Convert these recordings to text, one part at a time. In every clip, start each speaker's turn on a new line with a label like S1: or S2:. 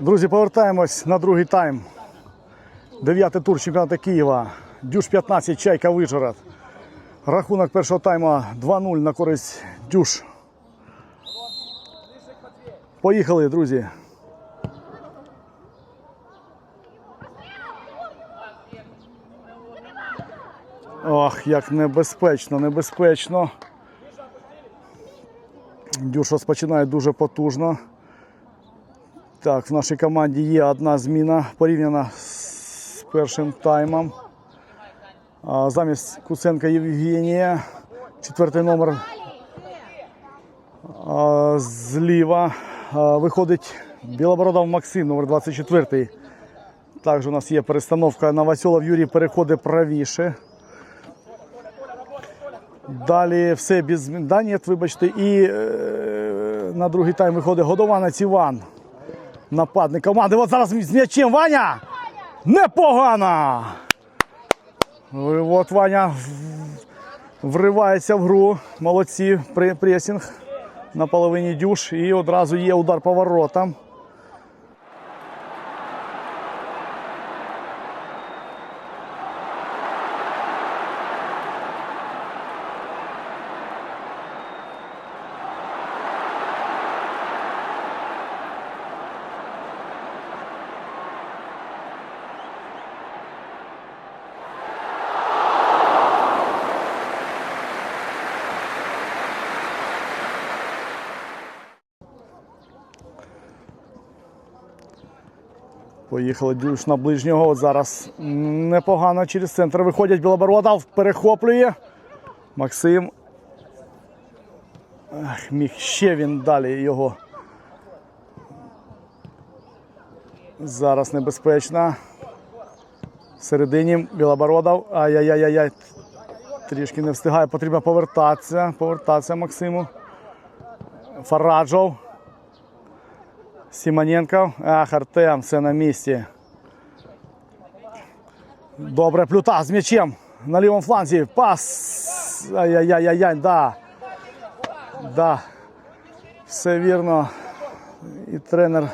S1: Друзі, повертаємось на другий тайм. Дев'ятий тур чемпіонату Києва. Дюш 15, Чайка Вижгород. Рахунок першого тайму 2-0 на користь Дюш. Поїхали, друзі. Ох, як небезпечно, небезпечно. Дюш розпочинає дуже потужно. Так, в нашій команді є одна зміна порівняна з першим таймом. Замість Куценка Євгенія, четвертий номер зліва виходить Білобородов Максим, номер 24. Також у нас є перестановка Новоселов Юрій переходить правіше. Далі все без змін. Да, вибачте. І е, на другий тайм виходить Годованець Іван. Нападник команди. От зараз з м'ячем Ваня. Непогано. От Ваня вривається в гру. Молодці. Пресінг на половині дюш. І одразу є удар по воротам. Поїхали дюш на ближнього. От зараз непогано через центр виходять. Білобородов перехоплює. Максим. Ах, міг ще він далі його. Зараз небезпечно. Всередині Білобородов. Ай-яй-яй-яй. Трішки не встигає. Потрібно повертатися. Повертатися Максиму. Фараджов. Сімоненко. Ах, Артем, все на місці. Добре, плюта з м'ячем. На лівому фланзі. Пас. Ай-яй-яй-яй, да. Да. Все вірно. І тренер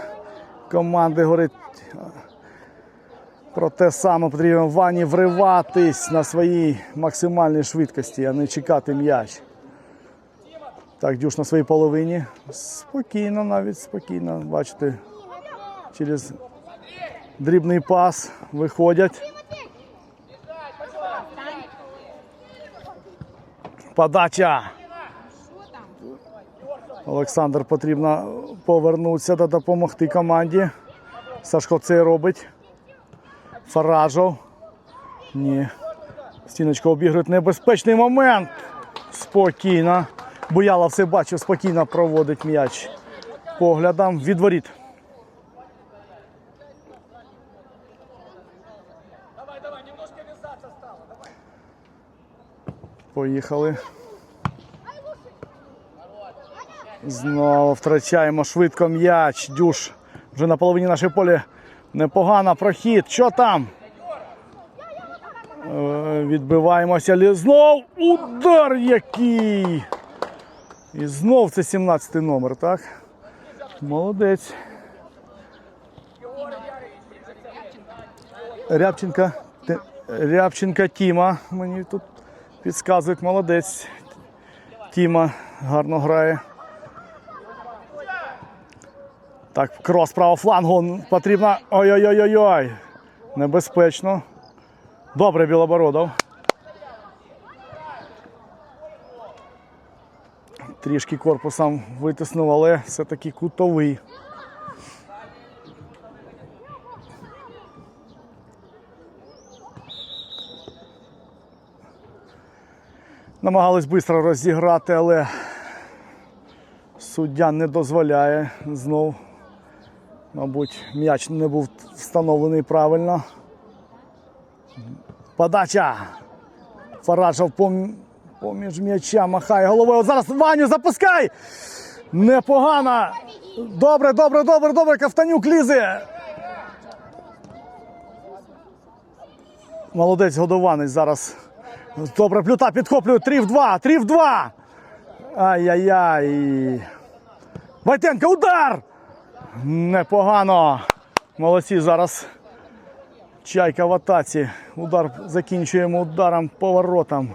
S1: команди говорить про те саме. Потрібно Вані вриватись на своїй максимальній швидкості, а не чекати м'яч. Так, дюш на своїй половині. Спокійно, навіть спокійно. Бачите, через дрібний пас виходять. Подача. Олександр потрібно повернутися та допомогти команді. Сашко це робить. Фаражов. Ні. Стіночка обігрує небезпечний момент. Спокійно. Буяла все бачив, спокійно проводить м'яч поглядом від воріт. Поїхали. Знову втрачаємо швидко м'яч. Дюш вже на половині нашої полі. Непогано прохід. Що там? Е, Відбиваємося. Знов удар який. І знов це 17 номер, так? Молодець. Рябченка. Рябченка Тіма. Мені тут підказують. Молодець. Тіма гарно грає. Так, крос правого флангу потрібно. Ой-ой-ой-ой. Небезпечно. Добре, Білобородов. Трішки корпусом витиснув, але все-таки кутовий. Намагались швидко розіграти, але суддя не дозволяє знов. Мабуть, м'яч не був встановлений правильно. Подача. Фаражов пом... поміж м'яча махає головою. От Зараз Ваню запускай! Непогано. Добре, добре, добре, добре. Ковтанюк лізе. Молодець годованець зараз. Добре, плюта підхоплює. 3 в 2, 3 в 2. Ай-яй-яй. Войтенко, удар! Непогано. Молодці зараз. Чайка в атаці. Удар закінчуємо ударом поворотом.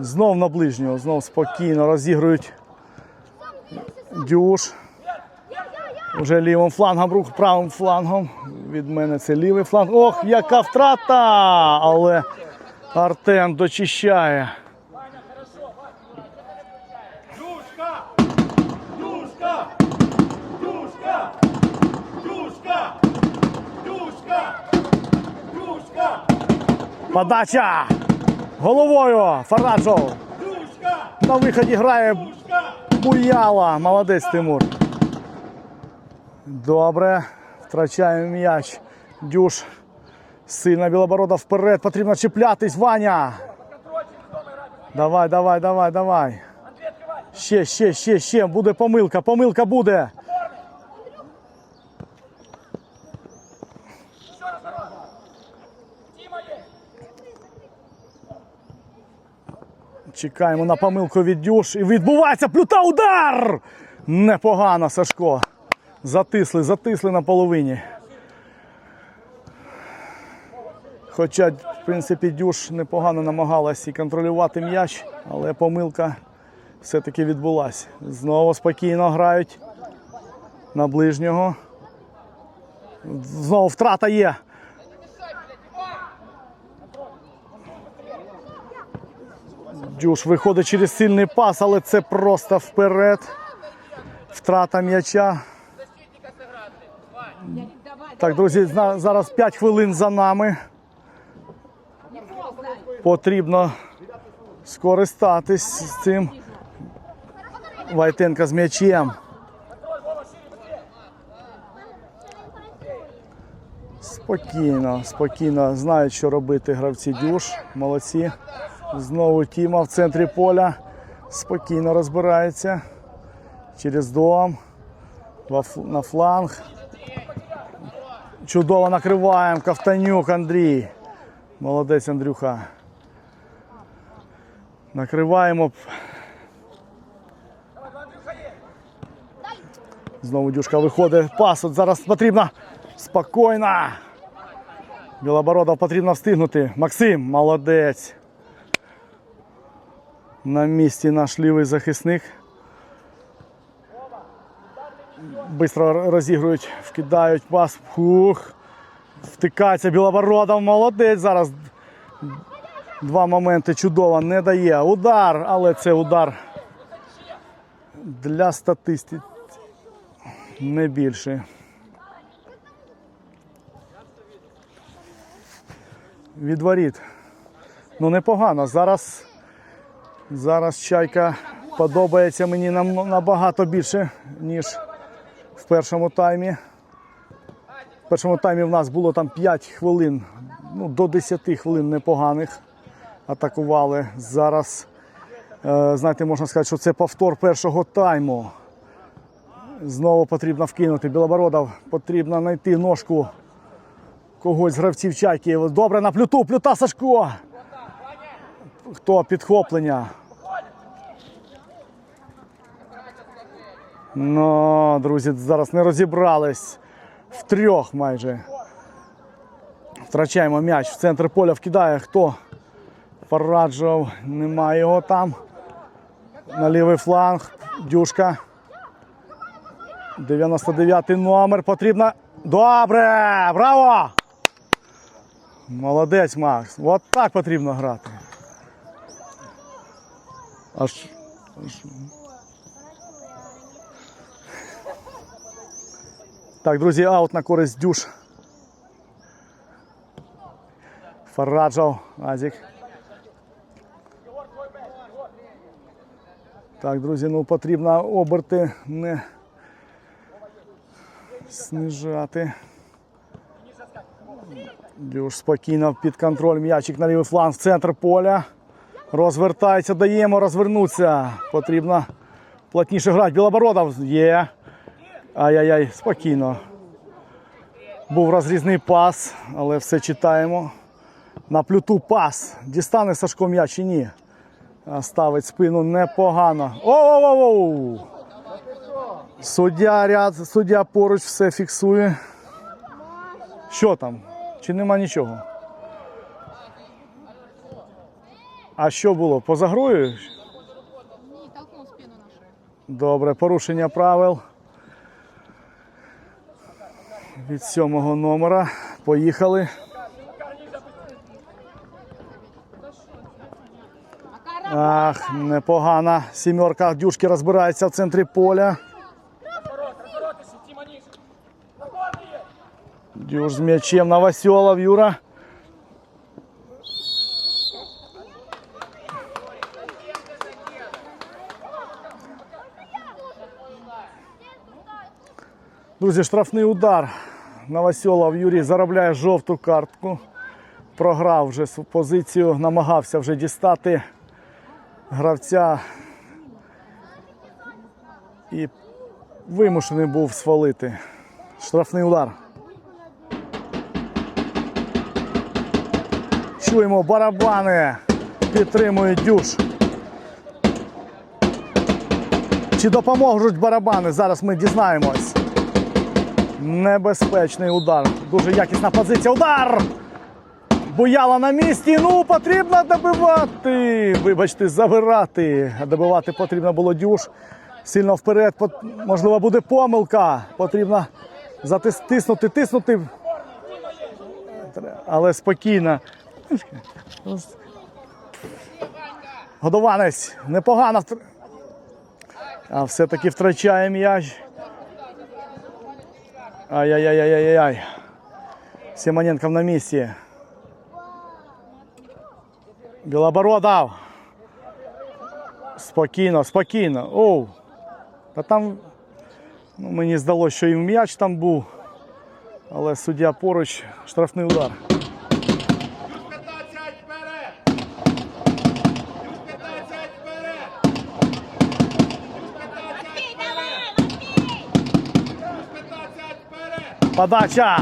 S1: Знов на ближнього, знов спокійно розігрують дюш. Уже лівим флангом, рух правим флангом. Від мене це лівий фланг. Ох, яка втрата! Але Артем дочищає. Подача! Головою Фараджов. На виході грає! Буяла. Молодець Тимур. Добре. Втрачаємо м'яч. Дюш. Сильна білоборода вперед. Потрібно чіплятись. Ваня. Давай, давай, давай, давай. Ще, ще, ще, ще. Буде помилка. Помилка буде. Чекаємо на помилку від Дюш. І відбувається плюта удар! Непогано, Сашко. Затисли, затисли на половині. Хоча, в принципі, Дюш непогано намагалась і контролювати м'яч, але помилка все-таки відбулася. Знову спокійно грають на ближнього. Знову втрата є. Дюш виходить через сильний пас, але це просто вперед. Втрата м'яча. Так, друзі, зараз 5 хвилин за нами. Потрібно скористатись цим. Вайтенка з м'ячем. Спокійно, спокійно. Знають, що робити гравці дюш. Молодці. Знову Тіма в центрі поля. Спокійно розбирається. Через дом. На фланг. Чудово накриваємо. Ковтанюк Андрій. Молодець Андрюха. Накриваємо. Знову дюшка виходить. Пас. От зараз потрібно. Спокійно. Білобородов потрібно встигнути. Максим, молодець. На місці наш лівий захисник. Бистро розігрують, вкидають пас. Фух. Втикається Білобородов. Молодець зараз. Два моменти чудово не дає. Удар, але це удар для статистики не більше. Від воріт. Ну непогано. Зараз, зараз чайка подобається мені набагато більше, ніж в першому таймі. В першому таймі в нас було там 5 хвилин, ну, до 10 хвилин непоганих атакували. Зараз, е, знаєте, можна сказати, що це повтор першого тайму. Знову потрібно вкинути. Білобородов потрібно знайти ножку когось з гравців чайки. Добре на плюту, плюта Сашко. Хто підхоплення? Ну, друзі, зараз не розібрались. В трьох майже. Втрачаємо м'яч. В центр поля вкидає хто? Фараджов. Немає його там. На лівий фланг. Дюшка. 99 номер. Потрібно. Добре! Браво! Молодець, Макс. От так потрібно грати. Аж. Так, друзі, аут на користь дюш. Фараджов, Азік. Так, друзі, ну потрібно оберти не знижати. Дюш спокійно під контроль. М'ячик на лівий фланг, центр поля. Розвертається, даємо розвернутися. Потрібно плотніше грати. Білобородов є. Ай-яй-яй, спокійно. Був розрізний пас, але все читаємо. На плюту пас. Дістане Сашко м'яч чи ні. Ставить спину непогано. Оу-оу-оу! Суддя ряд, суддя поруч все фіксує. Що там? Чи нема нічого? А що було? Поза грою?
S2: Не, толкнул спину на.
S1: Добре, порушення правил. Від сьомого номера. Поїхали. Ах, непогана. Сімерка дюшки розбирається в центрі поля. Дюш з м'ячем Новоселов, Юра. Друзі, штрафний удар. Новоселов Юрій заробляє жовту картку. Програв вже позицію, намагався вже дістати гравця і вимушений був свалити. Штрафний удар. Чуємо барабани. Підтримують дюш. Чи допоможуть барабани? Зараз ми дізнаємось. Небезпечний удар. Дуже якісна позиція. Удар! Буяла на місці. Ну, потрібно добивати. Вибачте, забирати. Добивати потрібно було дюш. Сильно вперед. Можливо, буде помилка. Потрібно затиснути, тиснути. Але спокійно. Годованець. Непогано. А все-таки втрачає м'яч. Ай-яй-яй-яй-яй. Симоненков на місці. Білобородов. Спокійно, спокійно. Оу. Та там ну, мені здалося, що і м'яч там був. Але суддя поруч штрафний удар. Подача.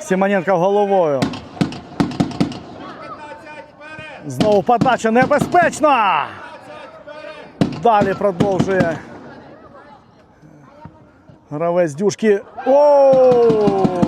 S1: Сімоненко головою. Знову подача небезпечна. Далі продовжує. Гравець дюшки. Оу!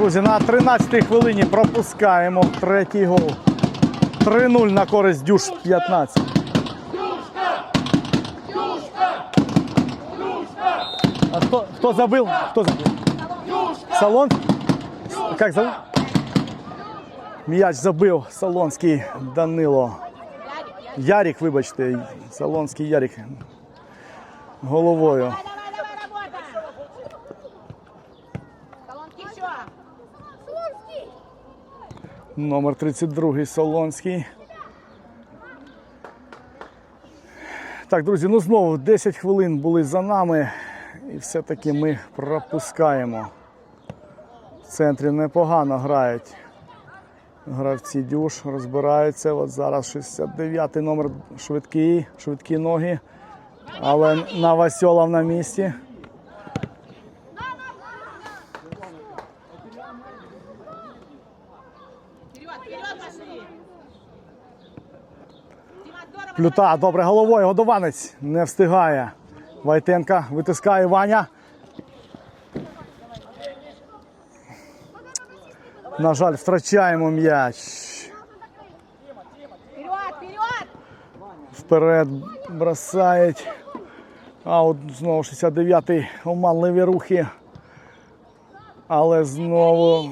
S1: Друзі, на 13-й хвилині пропускаємо третій гол. 3-0 на користь дюш 15. А хто, хто забив? Хто забив? Салон? Як зовут? М'яч забив Салонський Данило. Ярік, вибачте, Салонський Ярік. Головою.
S2: Давай, давай, давай, работа! Колонки еще!
S1: Номер 32 Солонський. Так, друзі, ну знову 10 хвилин були за нами. І все-таки ми пропускаємо. В центрі непогано грають. Гравці дюш розбираються. От зараз 69-й номер швидкий, швидкі ноги. Але Новосьолов на місці.
S2: Вперед, вперед пошли! Дима, здорово!
S1: Плюта, добре головою, годованець не встигає. Вайтенка витискає Ваня. На жаль, втрачаємо м'яч.
S2: Вперед,
S1: бросають. А от знову 69-й оманливі рухи. Але знову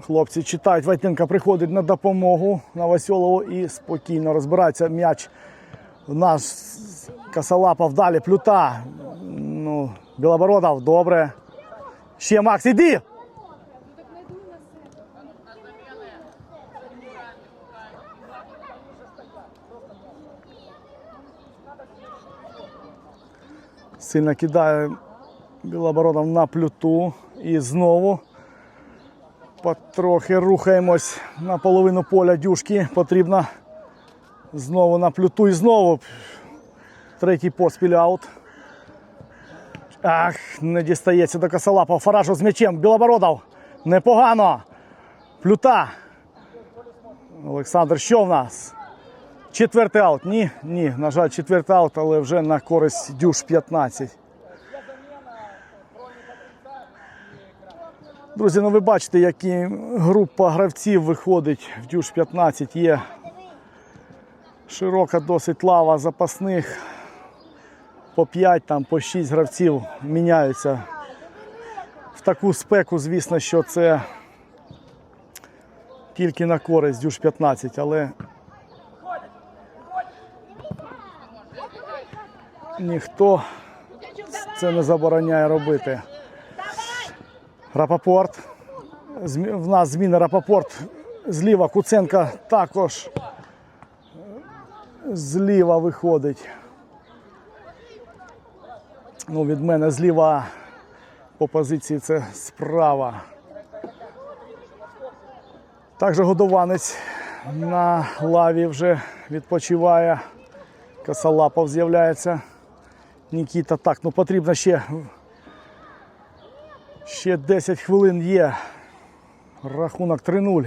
S1: хлопці читають. Вайтенка приходить на допомогу Новосьолову і спокійно розбирається м'яч наш Косолапов далі плюта. Ну, Білобородов добре. Ще Макс, іди! Сильно кидаю Білобородов на плюту і знову. Потрохи рухаємось на половину поля дюшки. Потрібно знову на плюту і знову третій поспіль аут. Ах, не дістається до косолапа. Фаражу з м'ячем. Білобородов. Непогано. Плюта. Олександр, що в нас? Четвертий аут. Ні, ні, на жаль, четвертий аут, але вже на користь дюш 15. Друзі, ну ви бачите, які група гравців виходить в дюш 15. Є широка досить лава запасних. По 5, там, по 6 гравців міняються. В таку спеку, звісно, що це тільки на користь дюш 15, але ніхто це не забороняє робити. Рапопорт. В нас зміна Рапопорт зліва. Куценка також зліва виходить. Ну, від мене зліва по позиції це справа. Також годованець на лаві вже відпочиває. Косолапов з'являється. Нікіта. Так, ну потрібно ще. Ще 10 хвилин є. Рахунок 3-0.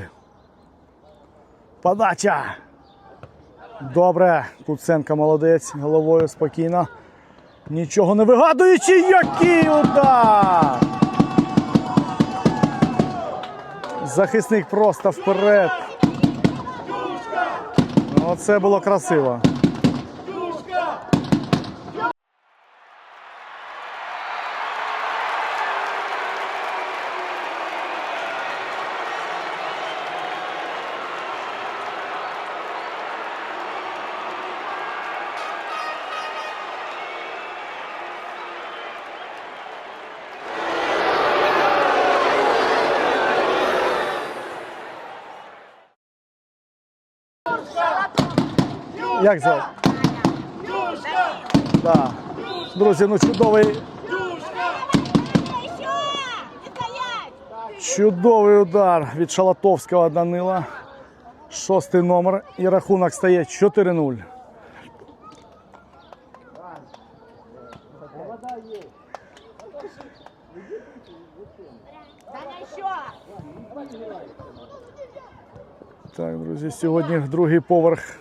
S1: Подача. Добре. Куценко молодець. Головою спокійно. Нічого не вигадуючи, який удар! Захисник просто вперед. Оце було красиво. Як звати? Да. Друзі, ну чудовий, чудовий удар від Шалатовського Данила. Шостий номер. І рахунок стає 4-0. Так, друзі, сьогодні другий поверх.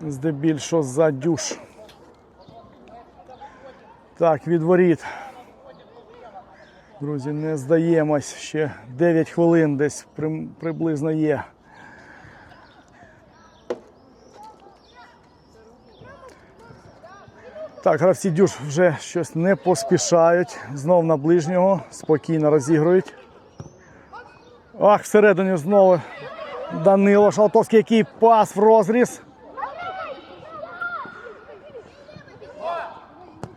S1: Здебільшого за дюш. Так, від воріт. Друзі, не здаємось. Ще 9 хвилин десь приблизно є. Так, гравці дюш вже щось не поспішають. Знов на ближнього, спокійно розігрують. Ах, всередині знову Данило Шалтовський, який пас в розріз.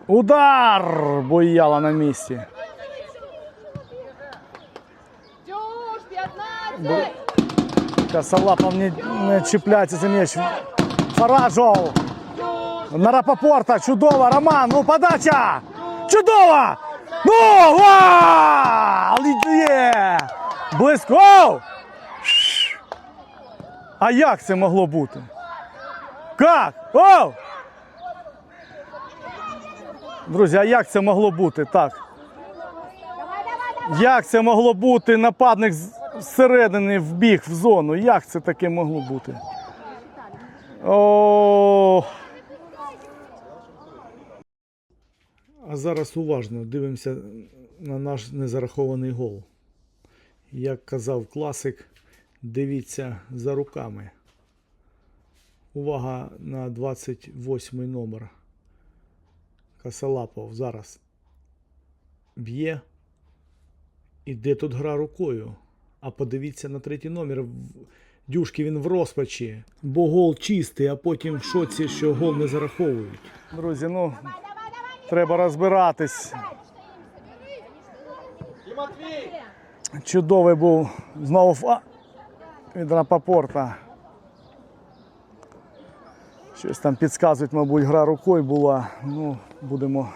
S1: Удар! Бояла на місці.
S2: Дюш, 15!
S1: Косолапов не, не чіпляється за м'яч. Фаражов. На Рапопорта. Чудово. Роман. Ну, подача. Чудово. Ну, ва! Є! Близько. А як це могло бути? Як? О! Друзі, а як це могло бути? Так. Як це могло бути нападник зсередини вбіг в зону? Як це таке могло бути? О! А зараз уважно дивимося на наш незарахований гол. Як казав класик, дивіться за руками. Увага на 28 номер. Касалапов зараз б'є. І де тут гра рукою? А подивіться на третій номер. Дюшки він в розпачі, бо гол чистий, а потім в шоці, що гол не зараховують. Друзі, ну треба розбиратись.
S3: Тимофій!
S1: Чудовий був знову фа від Рапопорта. Щось там підказують, мабуть, гра рукою була. Ну, будемо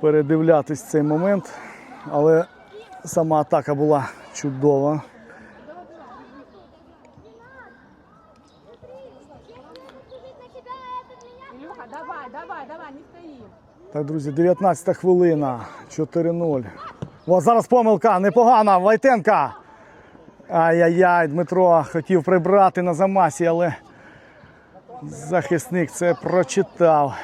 S1: передивлятись цей момент. Але сама атака була чудова. Так, друзі, 19 хвилина, 4-0. О, зараз помилка, непогана, Войтенка. Ай-яй-яй, Дмитро хотів прибрати на замасі, але захисник це прочитав.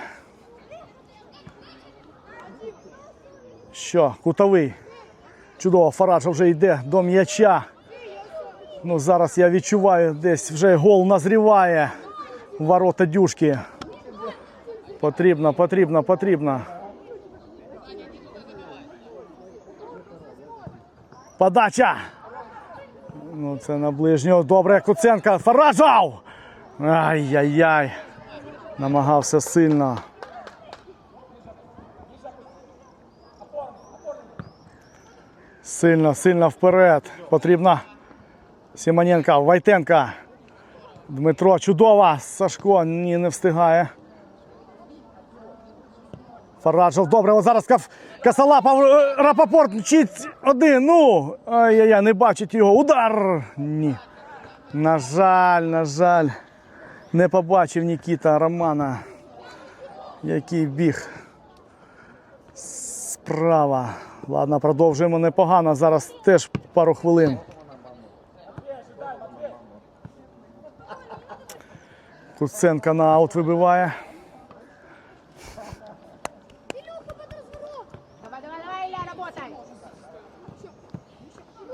S1: Що, кутовий. Чудово, Фараджа вже йде до м'яча. Ну, зараз я відчуваю, десь вже гол назріває. Ворота дюшки. Потрібно, потрібно, потрібно. Подача. Ну, це на ближнього. Добре, Куценка. Фаражав! Ай-яй-яй. Намагався сильно. Сильно, сильно вперед. Потрібно Симоненка, Вайтенка. Дмитро чудова. Сашко ні, не встигає. Фараджов, добре, от зараз. Касалапа, е, Рапопорт мчить один. Ну, ай-яй-яй, не бачить його. Удар! Ні. На жаль, на жаль, не побачив Нікіта Романа, який біг справа. Ладно, продовжуємо непогано. Зараз теж пару хвилин. Куценка на аут вибиває.
S2: Давай, давай, давай, Илья, работай.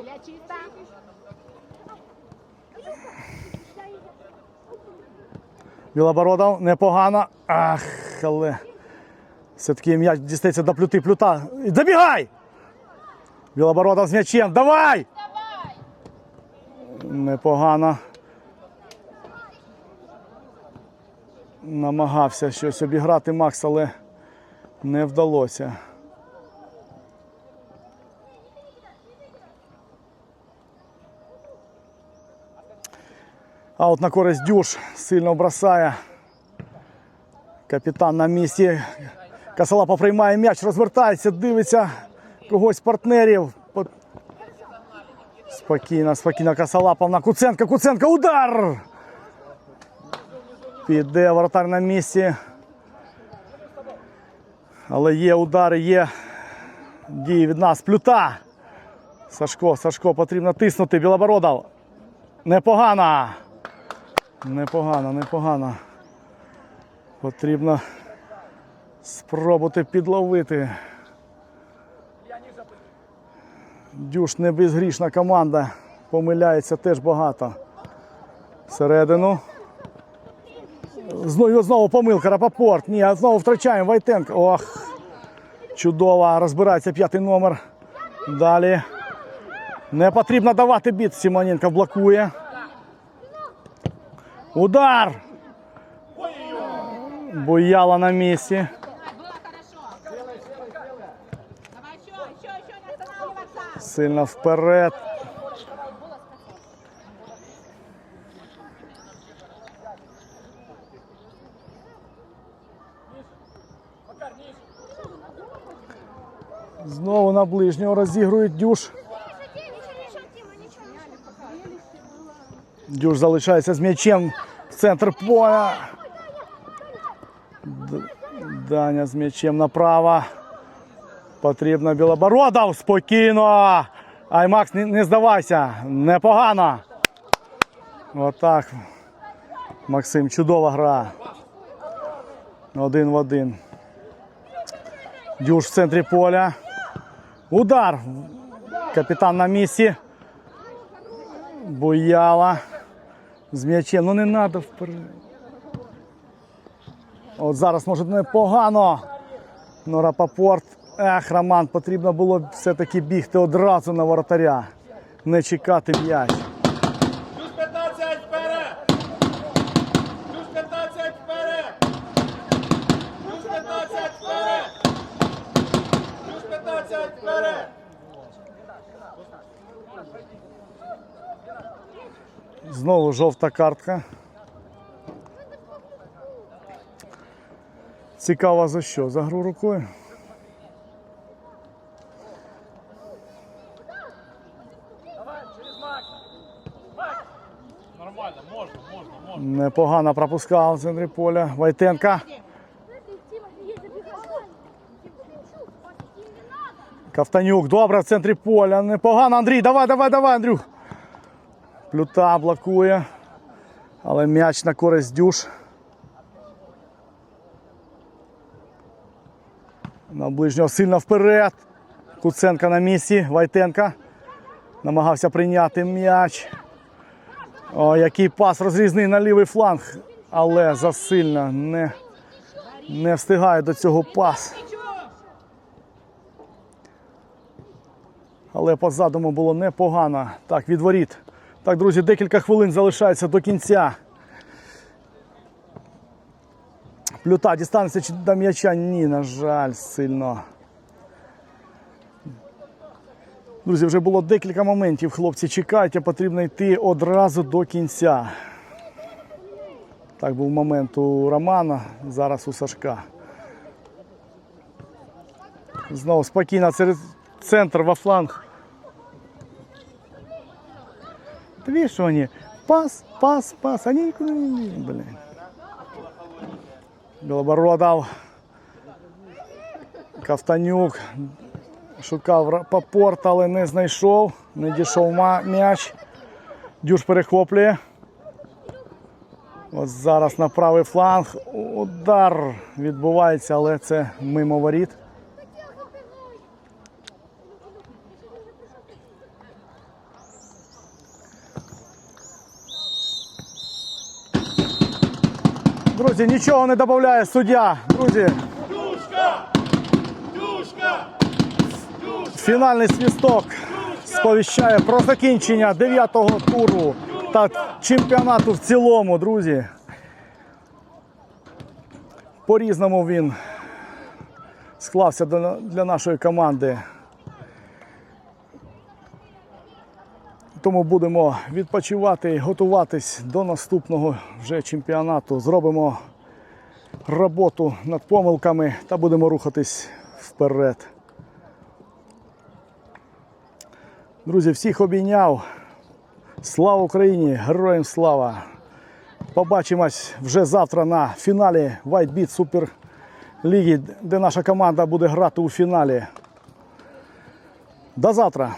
S2: Илья, чисто.
S1: Білобородов непогано. Ах, але все-таки м'яч дістається до плюти. Плюта. Забігай! Білобородов з м'ячем. Давай! Непогано. Намагався щось обіграти Макс, але не вдалося. А от на користь дюш сильно бросає. Капітан на місці. Касалапа приймає м'яч, розвертається, дивиться когось з партнерів. По- Спокійно, спокійно Касалапа на Куценка. Куценка, удар! Піде воротар на місці. Але є удари, є дії від нас. Плюта. Сашко, Сашко, потрібно тиснути. Білобородов. Непогано. Непогано, непогано. Потрібно спробувати підловити. Дюш не безгрішна команда. Помиляється теж багато. Всередину. Знову, знову помилка, Рапопорт. Ні, знову втрачаємо Вайтенко. Ох, чудово. Розбирається п'ятий номер. Далі. Не потрібно давати біт. Симоненко блокує. Удар! Буяла на місці. Сильно вперед. Знову на ближнього розігрують дюш. Дюш залишається з м'ячем в центр поля. Даня з м'ячем направо. Потрібно Білобородов. Спокійно. Аймакс, не, здавайся. Непогано. Отак. Максим, чудова гра. Один в один. Дюш в центрі поля. Удар. Капітан на місці. Буяла. З м'ячем. Ну не треба вперед. От зараз може непогано. Ну, Рапопорт. Ех, Роман, потрібно було все-таки бігти одразу на воротаря. Не чекати м'яч. Знову жовта картка. Цікаво за що? За гру рукою. Непогано пропускав центрі поля. Вайтенка. Ковтанюк, добре в центрі поля. Непогано, Андрій. Давай, давай, давай, Андрюх. Плюта блокує. Але м'яч на користь дюш. На ближнього сильно вперед. Куценка на місці. Вайтенка. Намагався прийняти м'яч. О, який пас розрізний на лівий фланг. Але засильно не, не встигає до цього пас. Але по задуму було непогано. Так, від воріт. Так, друзі, декілька хвилин залишається до кінця. Плюта дістанеться до м'яча? Ні, на жаль, сильно. Друзі, вже було декілька моментів. Хлопці чекають, а потрібно йти одразу до кінця. Так був момент у Романа, зараз у Сашка. Знову спокійно центр во фланг. Дві що вони? Пас, пас, пас. Они нікуди не йдуть, блін. Білобородов. Ковтанюк. Шукав Папорт, але не знайшов. Не дійшов м'яч. Дюш перехоплює. Ось зараз на правий фланг. Удар відбувається, але це мимо воріт. Друзі, нічого не додає суддя. Друзі! Фінальний свісток сповіщає про закінчення дев'ятого туру та чемпіонату в цілому, друзі. По-різному він склався для нашої команди. Тому будемо відпочивати готуватись до наступного вже чемпіонату. Зробимо роботу над помилками та будемо рухатись вперед. Друзі, всіх обійняв. Слава Україні! Героям слава! Побачимось вже завтра на фіналі White Beat Super Ліги, де наша команда буде грати у фіналі. До завтра!